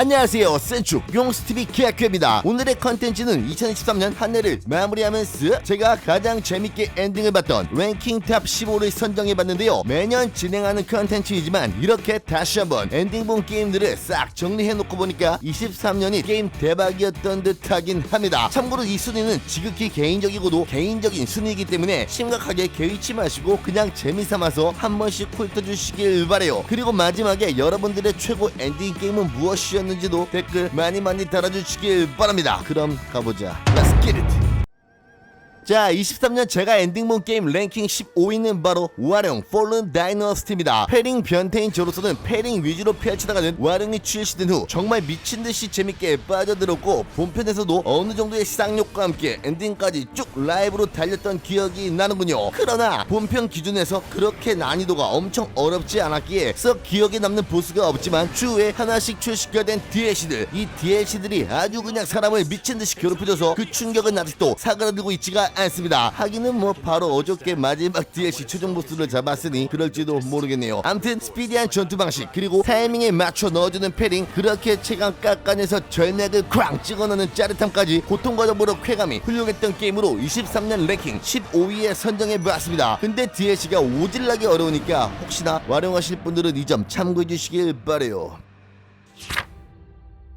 안녕하세요. 센츄 용스TV 계약회입니다. 오늘의 컨텐츠는 2023년 한 해를 마무리하면서 제가 가장 재밌게 엔딩을 봤던 랭킹 탑 15를 선정해봤는데요. 매년 진행하는 컨텐츠이지만 이렇게 다시 한번 엔딩 본 게임들을 싹 정리해놓고 보니까 23년이 게임 대박이었던 듯하긴 합니다. 참고로 이 순위는 지극히 개인적이고도 개인적인 순위이기 때문에 심각하게 개의치 마시고 그냥 재미삼아서 한 번씩 훑어주시길 바래요. 그리고 마지막에 여러분들의 최고 엔딩 게임은 무엇이었는지 도 댓글 많이 많이 달아주시길 바랍니다. 그럼 가보자. Let's get it 자, 23년 제가 엔딩본 게임 랭킹 15위는 바로 와룡 폴른 다이너스티입니다. 패링 변태인 저로서는 패링 위주로 펼쳐나가는 와룡이 출시된 후 정말 미친듯이 재밌게 빠져들었고 본편에서도 어느 정도의 쌍욕과 함께 엔딩까지 쭉 라이브로 달렸던 기억이 나는군요. 그러나 본편 기준에서 그렇게 난이도가 엄청 어렵지 않았기에 썩 기억에 남는 보스가 없지만 추후에 하나씩 출시가 된 DLC들 이 DLC들이 아주 그냥 사람을 미친듯이 괴롭혀줘서 그 충격은 아직도 사그라들고 있지가 않습니다. 하기는 뭐 바로 어저께 마지막 DLC 최종 보스를 잡았으니 그럴지도 모르겠네요. 암튼 스피디한 전투 방식 그리고 타이밍에 맞춰 넣어주는 패링 그렇게 체감 깎아내서 절맥을 쾅 찍어넣는 짜릿함까지 고통과 더불어 쾌감이 훌륭했던 게임으로 23년 랭킹 15위에 선정해봤습니다. 근데 DLC가 오질나게 어려우니까 혹시나 활용하실 분들은 이 점 참고해 주시길 바래요.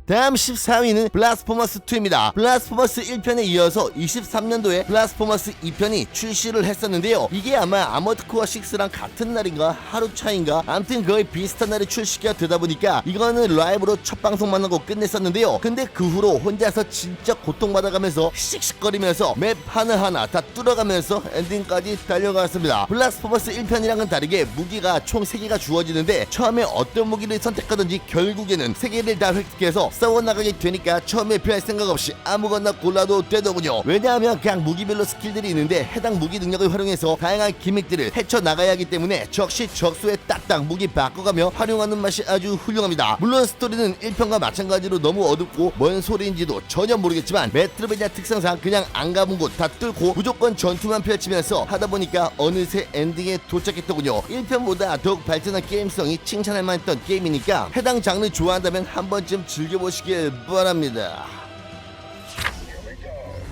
다음 14위는 블라스포머스 2입니다. 블라스포머스 1편에 이어서 23년도에 블라스포머스 2편이 출시를 했었는데요. 이게 아마 아머드코어 6랑 같은 날인가 하루 차인가 암튼 거의 비슷한 날에 출시가 되다 보니까 이거는 라이브로 첫 방송만 하고 끝냈었는데요. 근데 그 후로 혼자서 진짜 고통받아가면서 씩씩거리면서 맵 하나하나 다 뚫어가면서 엔딩까지 달려갔습니다. 블라스포머스 1편이랑은 다르게 무기가 총 3개가 주어지는데 처음에 어떤 무기를 선택하든지 결국에는 3개를 다 획득해서 싸워 나가게 되니까 처음에 별 생각 없이 아무거나 골라도 되더군요. 왜냐하면 그냥 무기별로 스킬들이 있는데 해당 무기 능력을 활용해서 다양한 기믹들을 헤쳐나가야 하기 때문에 적시 적수에 딱딱 무기 바꿔가며 활용하는 맛이 아주 훌륭합니다. 물론 스토리는 1편과 마찬가지로 너무 어둡고 뭔 소리인지도 전혀 모르겠지만 메트로베니아 특성상 그냥 안 가본 곳 다 뚫고 무조건 전투만 펼치면서 하다 보니까 어느새 엔딩에 도착했더군요. 1편보다 더욱 발전한 게임성이 칭찬할 만했던 게임이니까 해당 장르 좋아한다면 한 번쯤 즐겨 보시길 바랍니다.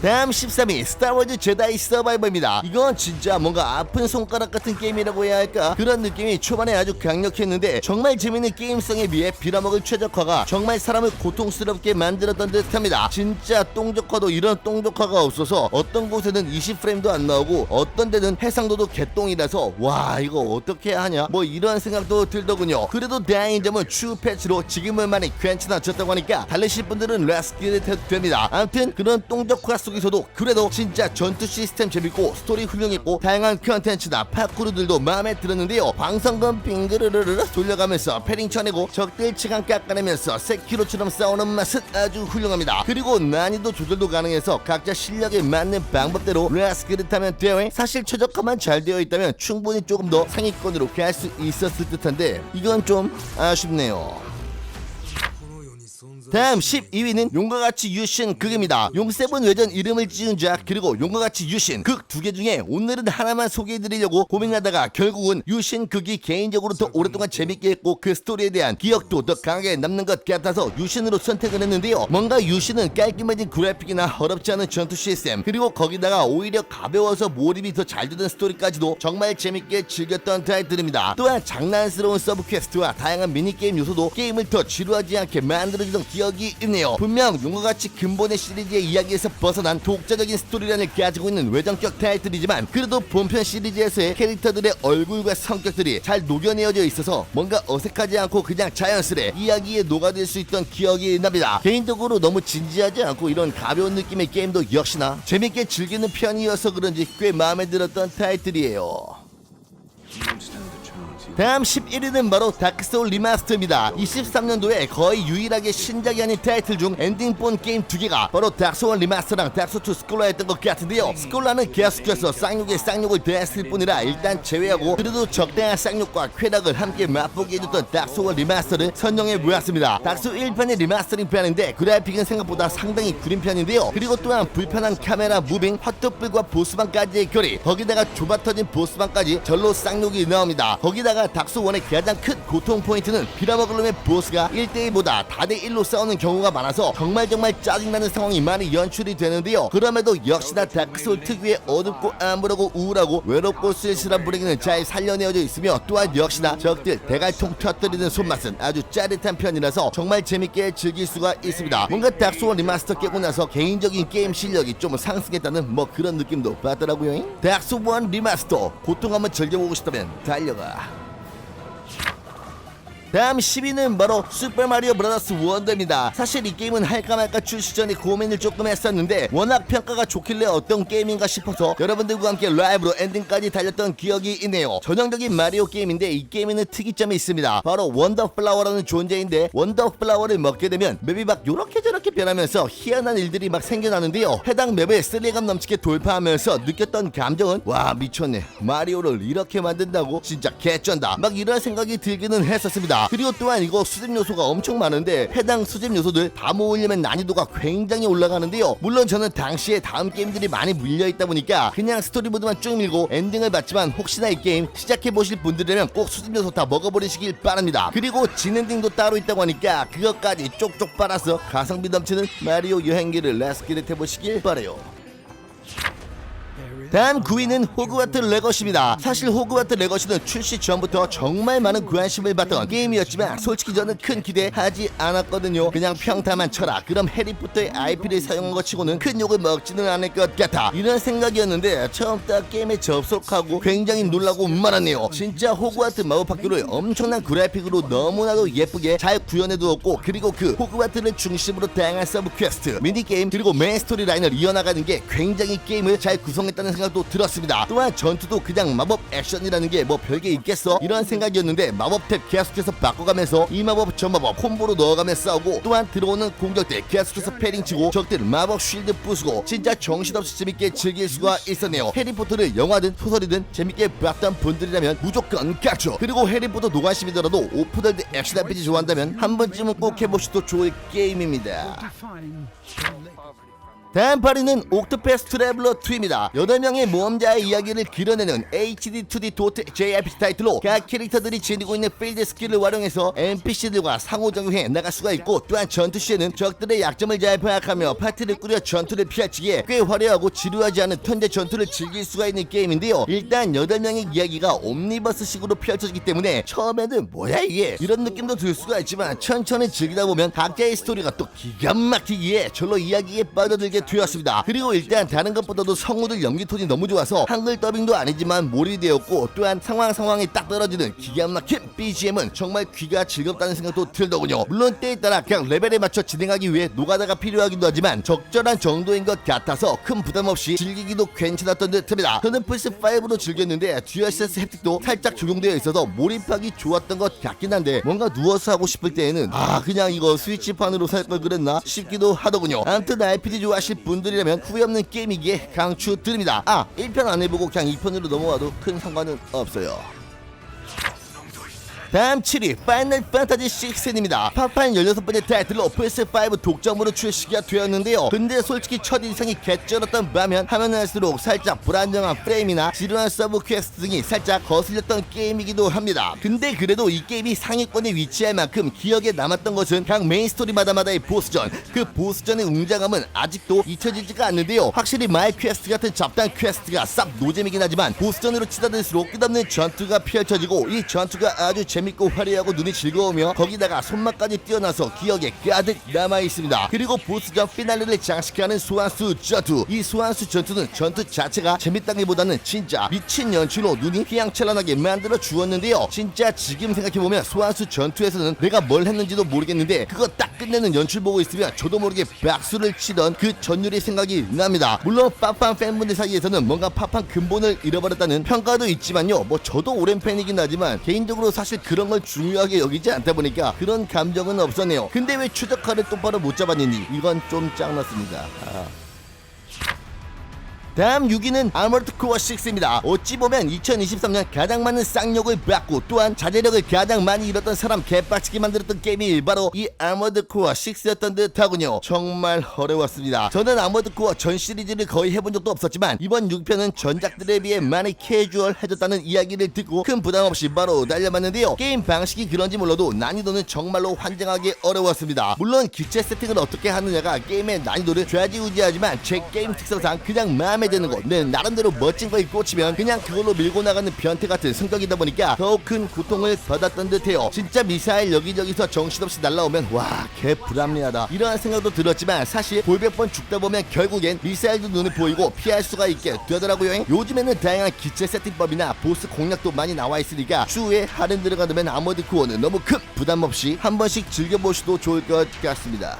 다음 13위 스타워즈 제다이 서바이버입니다. 이건 진짜 뭔가 아픈 손가락 같은 게임이라고 해야 할까 그런 느낌이 초반에 아주 강력했는데 정말 재밌는 게임성에 비해 빌어먹을 최적화가 정말 사람을 고통스럽게 만들었던 듯합니다. 진짜 똥적화도 이런 똥적화가 없어서 어떤 곳에는 20프레임도 안 나오고 어떤 데는 해상도도 개똥이라서 와 이거 어떻게 하냐 뭐 이런 생각도 들더군요. 그래도 다행인 점은 추후 패치로 지금은 많이 괜찮아졌다고 하니까 달리실 분들은 레스키를 해도 됩니다. 아무튼 그런 똥적화 속 에서도 그래도 진짜 전투 시스템 재밌고 스토리 훌륭했고 다양한 컨텐츠나 파쿠르들도 마음에 들었는데요. 방송건 빙그르르르 돌려가면서 패링 쳐내고 적들 치간 깎아내면서 세키로처럼 싸우는 맛은 아주 훌륭합니다. 그리고 난이도 조절도 가능해서 각자 실력에 맞는 방법대로 레스키를 타면 되어 사실 최적화만 잘 되어 있다면 충분히 조금 더 상위권으로 갈 수 있었을 듯한데 이건 좀 아쉽네요 다음 12위는 용과 같이 유신 극입니다. 용세븐 외전 이름을 지은 자 그리고 용과 같이 유신 극 두 개 중에 오늘은 하나만 소개해드리려고 고민하다가 결국은 유신 극이 개인적으로 더 오랫동안 재밌게 했고 그 스토리에 대한 기억도 더 강하게 남는 것 같아서 유신으로 선택을 했는데요. 뭔가 유신은 깔끔해진 그래픽이나 어렵지 않은 전투 시스템 그리고 거기다가 오히려 가벼워서 몰입이 더 잘 되는 스토리까지도 정말 재밌게 즐겼던 타이틀입니다. 또한 장난스러운 서브 퀘스트와 다양한 미니게임 요소도 게임을 더 지루하지 않게 만들어주던 기 억이 있네요. 분명 용과 같이 근본의 시리즈의 이야기에서 벗어난 독자적인 스토리라인을 가지고 있는 외전격 타이틀이지만 그래도 본편 시리즈에서의 캐릭터들의 얼굴과 성격들이 잘 녹여내어져 있어서 뭔가 어색하지 않고 그냥 자연스레 이야기에 녹아들 수 있던 기억이 납니다. 개인적으로 너무 진지하지 않고 이런 가벼운 느낌의 게임도 역시나 재밌게 즐기는 편이어서 그런지 꽤 마음에 들었던 타이틀이에요. 다음 11위는 바로 다크소울 리마스터입니다. 23년도에 거의 유일하게 신작이 아닌 타이틀 중 엔딩본 게임 두 개가 바로 다크소울 리마스터랑 다크소울 스콜라였던 것 같은데요. 스콜라는 계속해서 쌍욕에 쌍욕을 더했을 뿐이라 일단 제외하고 그래도 적당한 쌍욕과 쾌락을 함께 맛보게 해줬던 다크소울 리마스터를 선정해 보았습니다. 다크소울 1편의 리마스터링 편인데 그래픽은 생각보다 상당히 구린 편인데요. 그리고 또한 불편한 카메라 무빙, 헛떡불과 보스방까지의 거리 거기다가 좁아 터진 보스방까지 절로 쌍욕이 나옵니다. 거기다가 닥스1의 가장 큰 고통 포인트는 빌어먹으려면 보스가 1대1보다 다대 1로 싸우는 경우가 많아서 정말 정말 짜증나는 상황이 많이 연출이 되는데요. 그럼에도 역시나 다크소울 특유의 어둡고 암울하고 우울하고 외롭고 쓸쓸한 분위기는 잘 살려내어져 있으며 또한 역시나 적들 대갈통 터뜨리는 손맛은 아주 짜릿한 편이라서 정말 재밌게 즐길 수가 있습니다. 뭔가 닥소원 리마스터 깨고 나서 개인적인 게임 실력이 좀 상승했다는 뭐 그런 느낌도 받더라고요. 닥소원 리마스터 고통 한번 즐겨보고 싶다면 달려가 다음 10위는 바로 슈퍼마리오 브라더스 원더입니다. 사실 이 게임은 할까 말까 출시 전에 고민을 조금 했었는데 워낙 평가가 좋길래 어떤 게임인가 싶어서 여러분들과 함께 라이브로 엔딩까지 달렸던 기억이 있네요. 전형적인 마리오 게임인데 이 게임에는 특이점이 있습니다. 바로 원더플라워라는 존재인데 원더플라워를 먹게 되면 맵이 막 요렇게 저렇게 변하면서 희한한 일들이 막 생겨나는데요. 해당 맵을 스릴감 넘치게 돌파하면서 느꼈던 감정은 와 미쳤네. 마리오를 이렇게 만든다고 진짜 개쩐다. 막 이런 생각이 들기는 했었습니다. 그리고 또한 이거 수집 요소가 엄청 많은데 해당 수집 요소들 다 모으려면 난이도가 굉장히 올라가는데요. 물론 저는 당시에 다음 게임들이 많이 물려 있다 보니까 그냥 스토리 모드만 쭉 밀고 엔딩을 봤지만 혹시나 이 게임 시작해 보실 분들이라면 꼭 수집 요소 다 먹어버리시길 바랍니다. 그리고 진엔딩도 따로 있다고 하니까 그것까지 쪽쪽 빨아서 가성비 넘치는 마리오 여행기를 렛츠기릿 해보시길 바래요. 다음 9위는 호그와트 레거시입니다. 사실 호그와트 레거시는 출시 전부터 정말 많은 관심을 받던 게임이었지만 솔직히 저는 큰 기대하지 않았거든요. 그냥 평타만 쳐라. 그럼 해리포터의 IP를 사용한 것 치고는 큰 욕을 먹지는 않을 것 같아. 이런 생각이었는데 처음 딱 게임에 접속하고 굉장히 놀라고 말았네요. 진짜 호그와트 마법학교를 엄청난 그래픽으로 너무나도 예쁘게 잘 구현해두었고 그리고 그 호그와트를 중심으로 다양한 서브 퀘스트, 미니게임 그리고 메인 스토리 라인을 이어나가는 게 굉장히 게임을 잘 구성했다는 생각도 들었습니다. 또한 전투도 그냥 마법 액션이라는 게 뭐 별게 있겠어? 이런 생각이었는데 마법 탭 계속해서 바꿔가면서 이 마법 저 마법 콤보로 넣어가며 싸우고 또한 들어오는 공격들 계속해서 패링 치고 적들 마법 쉴드 부수고 진짜 정신없이 재밌게 즐길 수가 있었네요. 해리포터를 영화든 소설이든 재밌게 봤던 분들이라면 무조건 깍죠. 그리고 해리포터 노관심이더라도 오픈월드 액션 RPG 좋아한다면 한 번쯤은 꼭 해보셔도 좋을 게임입니다. 다음 8위는 옥토패스 트래블러 2입니다. 8명의 모험자의 이야기를 그려내는 HD2D 도트 JRPG 타이틀로 각 캐릭터들이 지니고 있는 필드 스킬을 활용해서 NPC들과 상호작용해 나갈 수가 있고 또한 전투 시에는 적들의 약점을 잘 파악하며 파티를 꾸려 전투를 펼치기에 꽤 화려하고 지루하지 않은 턴제 전투를 즐길 수가 있는 게임인데요. 일단 8명의 이야기가 옴니버스식으로 펼쳐지기 때문에 처음에는 뭐야 이게 이런 느낌도 들 수가 있지만 천천히 즐기다 보면 각자의 스토리가 또 기가 막히기에 절로 이야기에 빠져들게 되었습니다. 그리고 일단 다른 것보다도 성우들 연기 톤이 너무 좋아서 한글 더빙도 아니지만 몰입이 되었고 또한 상황 상황이 딱 떨어지는 기가 막힌 BGM은 정말 귀가 즐겁다는 생각도 들더군요. 물론 때에 따라 그냥 레벨에 맞춰 진행하기 위해 노가다가 필요하기도 하지만 적절한 정도인 것 같아서 큰 부담 없이 즐기기도 괜찮았던 듯합니다. 저는 플스5로 즐겼는데 DLSS 혜택도 살짝 적용되어 있어서 몰입하기 좋았던 것 같긴 한데 뭔가 누워서 하고 싶을 때에는 아 그냥 이거 스위치판으로 살 걸 그랬나 싶기도 하더군요. 아무튼 RPG 좋아 하실 분들이라면 후회 없는 게임이기에 강추드립니다. 아 1편 안 해보고 그냥 2편으로 넘어와도 큰 상관은 없어요. 다음 7위 파이널 판타지 6입니다. 파판 16번째 타이틀로 PS5 독점으로 출시가 되었는데요. 근데 솔직히 첫 인상이 개쩔었던 반면 하면 할수록 살짝 불안정한 프레임이나 지루한 서브 퀘스트 등이 살짝 거슬렸던 게임이기도 합니다. 근데 그래도 이 게임이 상위권에 위치할 만큼 기억에 남았던 것은 각 메인 스토리마다마다의 보스전 그 보스전의 웅장함은 아직도 잊혀지지가 않는데요. 확실히 마이 퀘스트 같은 잡다한 퀘스트가 싹 노잼이긴 하지만 보스전으로 치닫을수록 끝없는 전투가 펼쳐지고 이 전투가 아주 재 밌고 화려하고 눈이 즐거우며 거기다가 손맛까지 뛰어나서 기억에 가득 남아 있습니다. 그리고 보스전 피날레를 장식하는 소환수 전투. 이 소환수 전투는 전투 자체가 재밌다기보다는 진짜 미친 연출로 눈이 휘황찬란하게 만들어 주었는데요. 진짜 지금 생각해보면 소환수 전투에서는 내가 뭘 했는지도 모르겠는데 그거 딱 끝내는 연출 보고 있으면 저도 모르게 박수를 치던 그 전율의 생각이 납니다. 물론 팝판 팬분들 사이에서는 뭔가 팝판 근본을 잃어버렸다는 평가도 있지만요. 뭐 저도 오랜 팬이긴 하지만 개인적으로 사실 그런 걸 중요하게 여기지 않다 보니까 그런 감정은 없었네요. 근데 왜 추적칼을 똑바로 못 잡았느니 이건 좀 짱났습니다. 아. 다음 6위는 아머드 코어 6입니다. 어찌 보면 2023년 가장 많은 쌍욕을 받고 또한 자제력을 가장 많이 잃었던 사람 개빡치게 만들었던 게임이 바로 이 아머드 코어 6였던 듯하군요. 정말 어려웠습니다. 저는 아머드 코어 전 시리즈를 거의 해본 적도 없었지만 이번 6편은 전작들에 비해 많이 캐주얼해졌다는 이야기를 듣고 큰 부담 없이 바로 달려봤는데요. 게임 방식이 그런지 몰라도 난이도는 정말로 환장하게 어려웠습니다. 물론 기체 세팅을 어떻게 하느냐가 게임의 난이도를 좌지우지하지만 제 게임 특성상 그냥 마음에 드는 거, 내 나름대로 멋진 거에 꽂히면 그냥 그걸로 밀고 나가는 변태 같은 성격이다 보니까 더욱 큰 고통을 받았던 듯해요. 진짜 미사일 여기저기서 정신없이 날라오면 와, 개 불합리하다 이런 생각도 들었지만 사실 볼백 번 죽다 보면 결국엔 미사일도 눈에 보이고 피할 수가 있게 되더라고요. 요즘에는 다양한 기체 세팅법이나 보스 공략도 많이 나와 있으니까 추후에 할인 들어가면 아머드 코어는 너무 큰 부담 없이 한 번씩 즐겨보셔도 좋을 것 같습니다.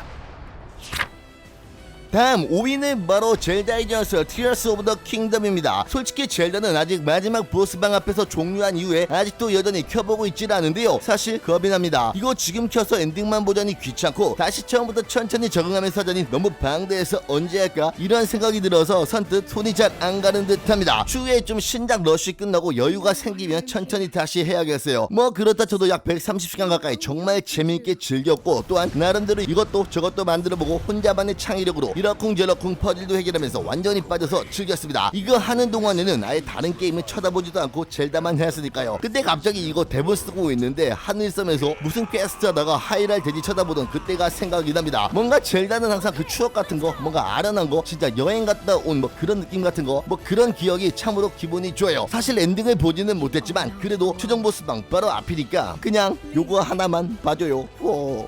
다음 5위는 바로 젤다의 전설 티어스 오브 더 킹덤입니다. 솔직히 젤다는 아직 마지막 보스방 앞에서 종료한 이후에 아직도 여전히 켜보고 있질 않은데요. 사실 겁이 납니다. 이거 지금 켜서 엔딩만 보자니 귀찮고 다시 처음부터 천천히 적응하면서 하자니 너무 방대해서 언제 할까 이런 생각이 들어서 선뜻 손이 잘 안 가는 듯합니다. 추후에 좀 신작 러쉬 끝나고 여유가 생기면 천천히 다시 해야겠어요. 뭐 그렇다 쳐도 약 130시간 가까이 정말 재미있게 즐겼고 또한 나름대로 이것도 저것도 만들어보고 혼자만의 창의력으로 이러쿵저러쿵 퍼즐도 해결하면서 완전히 빠져서 즐겼습니다. 이거 하는 동안에는 아예 다른 게임을 쳐다보지도 않고 젤다만 했으니까요. 근데 갑자기 이거 대본 쓰고 있는데 하늘섬에서 무슨 퀘스트 하다가 하이랄 돼지 쳐다보던 그때가 생각이 납니다. 뭔가 젤다는 항상 그 추억 같은 거 뭔가 아련한 거 진짜 여행 갔다 온 뭐 그런 느낌 같은 거 뭐 그런 기억이 참으로 기분이 좋아요. 사실 엔딩을 보지는 못했지만 그래도 최종 보스방 바로 앞이니까 그냥 요거 하나만 봐줘요. 오.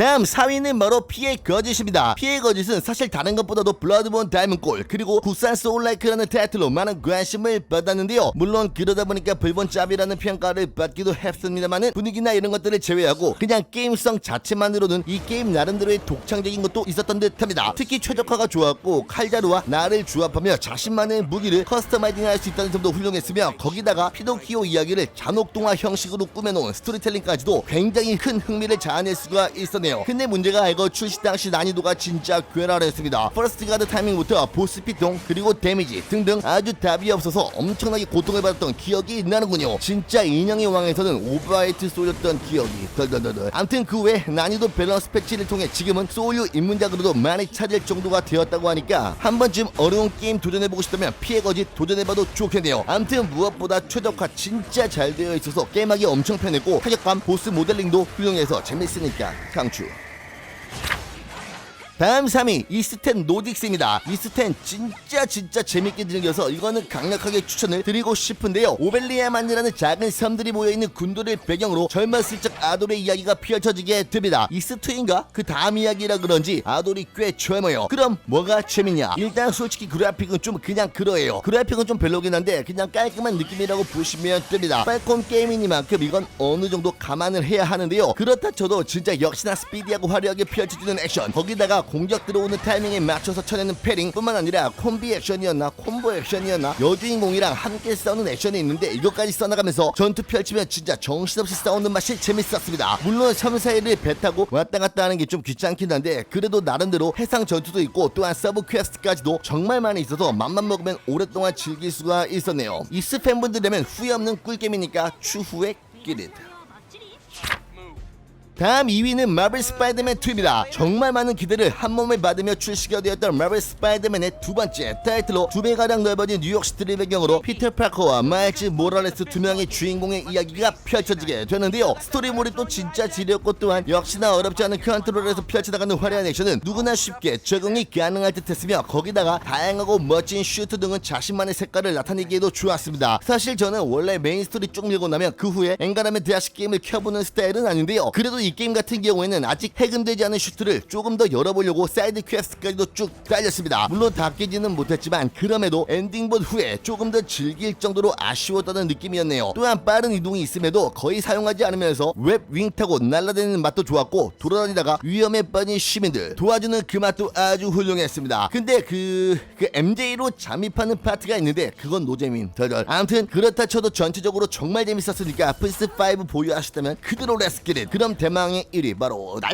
다음 4위는 바로 피해 거짓입니다. 피해 거짓은 사실 다른 것보다도 블러드본 다이몬골 그리고 국산 소울라이크라는 타이틀로 많은 관심을 받았는데요. 물론 그러다 보니까 불본 짭이라는 평가를 받기도 했습니다만은 분위기나 이런 것들을 제외하고 그냥 게임성 자체만으로는 이 게임 나름대로의 독창적인 것도 있었던 듯합니다. 특히 최적화가 좋았고 칼자루와 나를 조합하며 자신만의 무기를 커스터마이징할 수 있다는 점도 훌륭했으며 거기다가 피노키오 이야기를 잔혹동화 형식으로 꾸며놓은 스토리텔링까지도 굉장히 큰 흥미를 자아낼 수가 있었네요. 근데 문제가 이거 출시 당시 난이도가 진짜 괴랄했습니다. 퍼스트 가드 타이밍부터 보스 피통 그리고 데미지 등등 아주 답이 없어서 엄청나게 고통을 받았던 기억이 나는군요. 진짜 인형의 왕에서는 오버하이트 쏘였던 기억이 덜덜덜덜. 암튼 그 외 난이도 밸런스 패치를 통해 지금은 소울류 입문작으로도 많이 찾을 정도가 되었다고 하니까 한 번쯤 어려운 게임 도전해보고 싶다면 피해 거짓 도전해봐도 좋겠네요. 암튼 무엇보다 최적화 진짜 잘 되어 있어서 게임하기 엄청 편했고 타격감 보스 모델링도 훌륭해서 재밌으니까 강추. Rádio. 다음 3위 이스텐 노딕스입니다. 이스텐 진짜 진짜 재밌게 즐겨서 이거는 강력하게 추천을 드리고 싶은데요. 오벨리아만이라는 작은 섬들이 모여있는 군도를 배경으로 젊었을 적 아돌의 이야기가 펼쳐지게 됩니다. 이스트인가? 그 다음 이야기라 그런지 아돌이 꽤 젊어요. 그럼 뭐가 재밌냐? 일단 솔직히 그래픽은 좀 그냥 그러해요. 그래픽은 좀 별로긴 한데 그냥 깔끔한 느낌이라고 보시면 됩니다. 팔콤 게임이니만큼 이건 어느 정도 감안을 해야 하는데요. 그렇다 쳐도 진짜 역시나 스피디하고 화려하게 펼쳐지는 액션 거기다가 공격 들어오는 타이밍에 맞춰서 쳐내는 패링. 뿐만 아니라 콤비 액션이었나 콤보 액션이었나 여주인공이랑 함께 싸우는 액션이 있는데 이것까지 써나가면서 전투 펼치면 진짜 정신없이 싸우는 맛이 재밌었습니다. 물론 섬 사이를 배 타고 왔다 갔다 하는 게 좀 귀찮긴 한데 그래도 나름대로 해상 전투도 있고 또한 서브 퀘스트까지도 정말 많이 있어서 맘만 먹으면 오랫동안 즐길 수가 있었네요. 이스 팬분들이라면 후회 없는 꿀게임이니까 추후에 끼릿 다음 2위는 마블 스파이더맨 2입니다. 정말 많은 기대를 한 몸에 받으며 출시가 되었던 마블 스파이더맨의 두 번째 타이틀로 두 배가량 넓어진 뉴욕시티를 배경으로 피터 파커와 마일즈 모랄레스 두 명의 주인공의 이야기가 펼쳐지게 되는데요. 스토리몰이 또 진짜 지렸고 또한 역시나 어렵지 않은 컨트롤에서 펼쳐나가는 화려한 액션은 누구나 쉽게 적응이 가능할 듯했으며 거기다가 다양하고 멋진 슈트 등은 자신만의 색깔을 나타내기에도 좋았습니다. 사실 저는 원래 메인 스토리 쭉 밀고 나면 그 후에 엔간하면 대하시 게임을 켜보는 스타일은 아닌데요. 그래도 이 게임 같은 경우에는 아직 해금되지 않은 슈트를 조금 더 열어보려고 사이드 퀘스트까지도 쭉 달렸습니다. 물론 다 깨지는 못했지만 그럼에도 엔딩본 후에 조금 더 즐길 정도로 아쉬웠다는 느낌이었네요. 또한 빠른 이동이 있음에도 거의 사용하지 않으면서 웹윙 타고 날아다니는 맛도 좋았고 돌아다니다가 위험에 빠진 시민들 도와주는 그 맛도 아주 훌륭했습니다. 근데 그, 그 MJ로 잠입하는 파트가 있는데 그건 노재민 덜덜. 아무튼 그렇다 쳐도 전체적으로 정말 재밌었으니까 플스5 보유하셨다면 그대로 렛츠기릿 그럼 대 망의 1위 바로 날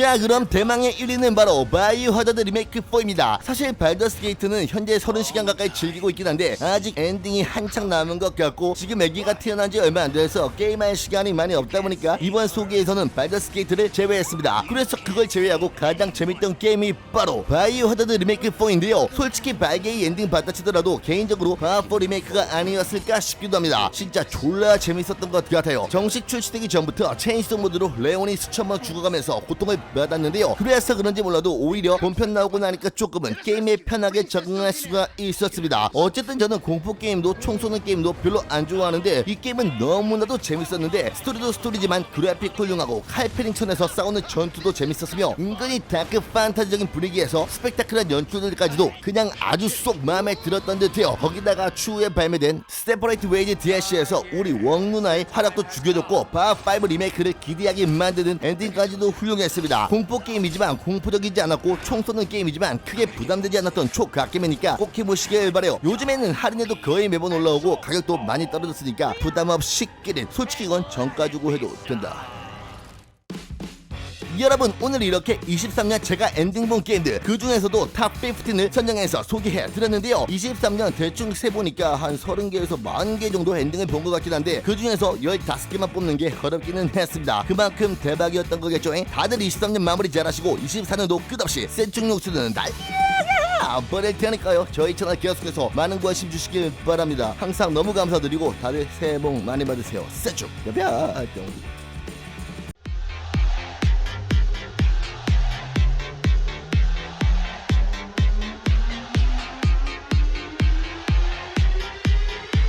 자 그럼 대망의 1위는 바로 바이오 하자드 리메이크 4입니다. 사실 발더스 게이트는 현재 30시간 가까이 즐기고 있긴 한데 아직 엔딩이 한창 남은 것 같고 지금 애기가 태어난 지 얼마 안 돼서 게임할 시간이 많이 없다 보니까 이번 소개에서는 발더스 게이트를 제외했습니다. 그래서 그걸 제외하고 가장 재밌던 게임이 바로 바이오 하자드 리메이크 4인데요. 솔직히 발게이 엔딩 받아치더라도 개인적으로 바4 리메이크가 아니었을까 싶기도 합니다. 진짜 졸라 재밌었던 것 같아요. 정식 출시되기 전부터 체인소 모드로 레온이 수천 번 죽어가면서 고통을 받았는데요. 그래서 그런지 몰라도 오히려 본편 나오고 나니까 조금은 게임에 편하게 적응할 수가 있었습니다. 어쨌든 저는 공포 게임도 총 쏘는 게임도 별로 안 좋아하는데 이 게임은 너무나도 재밌었는데 스토리도 스토리지만 그래픽 훌륭하고 칼페링 천에서 싸우는 전투도 재밌었으며 은근히 다크 판타지적인 분위기에서 스펙타클한 연출들까지도 그냥 아주 쏙 마음에 들었던 듯해요. 거기다가 추후에 발매된 스테퍼레이트 웨이즈 DLC에서 우리 웡 누나의 활약도 죽여줬고 바5 리메이크를 기대하게 만드는 엔딩까지도 훌륭했습니다 공포 게임이지만 공포적이지 않았고 총 쏘는 게임이지만 크게 부담되지 않았던 초각겜이니까 꼭 해보시길 바래요. 요즘에는 할인에도 거의 매번 올라오고 가격도 많이 떨어졌으니까 부담 없이 끼린 솔직히 이건 정가 주고 해도 된다 여러분 오늘 이렇게 23년 제가 엔딩 본 게임들 그 중에서도 탑 15을 선정해서 소개해 드렸는데요. 23년 대충 세보니까 한 30개에서 40개 정도 엔딩을 본 것 같긴 한데 그 중에서 15개만 뽑는 게 어렵기는 했습니다. 그만큼 대박이었던 거겠죠 다들 23년 마무리 잘하시고 24년도 끝없이 센충 욕수는 날려야 버릴 테니까요. 저희 채널 계속해서 많은 관심 주시길 바랍니다. 항상 너무 감사드리고 다들 새해 복 많이 받으세요. 센충! 여병